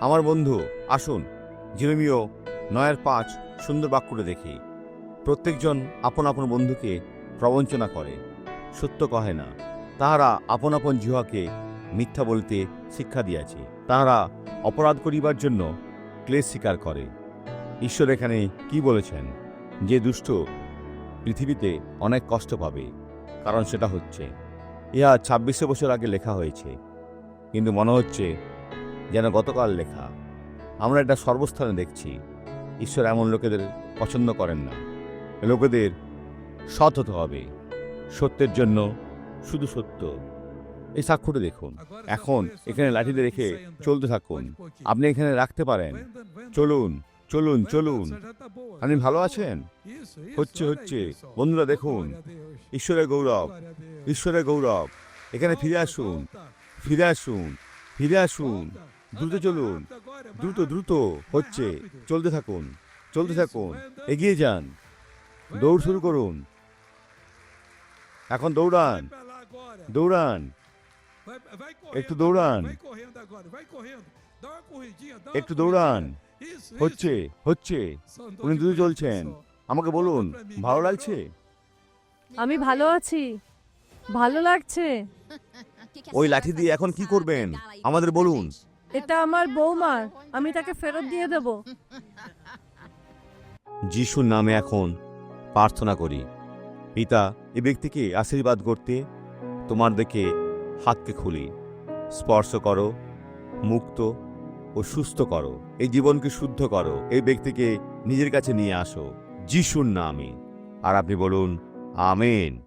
আমার বন্ধু, আসুন। জিরোমিও, নয়ের পাঁচ, সুন্দর বাক্যটা দেখি। প্রত্যেকজন আপন আপন বন্ধুকে প্রবঞ্চনা করে। সত্য কহে না। তাহারা আপন আপন জিহাকে মিথ্যা বলতে শিক্ষা দিয়াছে। তাহারা অপরাধ করিবার জন্য ক্লেশ স্বীকার করে। ঈশ্বর এখানে কি বলেছেন? যে দুষ্ট পৃথিবীতে অনেক কষ্ট পাবে, কারণ সেটা হচ্ছে। ইহা ছাব্বিশে বছর আগে লেখা হয়েছে। কিন্তু মনে হচ্ছে যেন গতকাল লেখা, আমরা এটা সর্বস্থানে দেখছি। ঈশ্বর এমন লোকেদের পছন্দ করেন না। লোকেদের সৎ হতে হবে। সত্যের জন্য শুধু সত্য। এই সাক্ষ্যটা দেখুন। এখন এখানে লাঠিতে রেখে চলতে থাকুন। আপনি এখানে রাখতে পারেন। চলুন চলুন চলুন। আপনি ভালো আছেন? হচ্ছে হচ্ছে। বন্ধুরা, দেখুন। ঈশ্বরের গৌরব ঈশ্বরের গৌরব। এখানে ফিরে আসুন ফিরে আসুন ফিরে আসুন। দ্রুত চলুন। দ্রুত দ্রুত হচ্ছে। চলতে থাকুন চলতে থাকুন। এগিয়ে যান। দৌড় শুরু করুন। এখন দৌড়ান। দৌড়ান। একটু দৌড়ান। একটু দৌড়ান। হচ্ছে হচ্ছে। উনি দ্রুত চলছেন। আমাকে বলুন ভালো লাগছে? আমি ভালো আছি। ভালো লাগছে। ওই লাঠি দিয়ে এখন কি করবেন? আমাদের বলুন। এটা আমার বৌমার আমি তাকে ফেরত দিয়ে দেব। যিশুর নামে এখন প্রার্থনা করি। পিতা এই ব্যক্তিকে আশীর্বাদ করতে তোমার দেখে হাতকে খুলি। স্পর্শ করো, মুক্ত ও সুস্থ করো। এই জীবনকে শুদ্ধ করো। এই ব্যক্তিকে নিজের কাছে নিয়ে আসো। যিশুর নামে। আর আপনি বলুন, আমেন।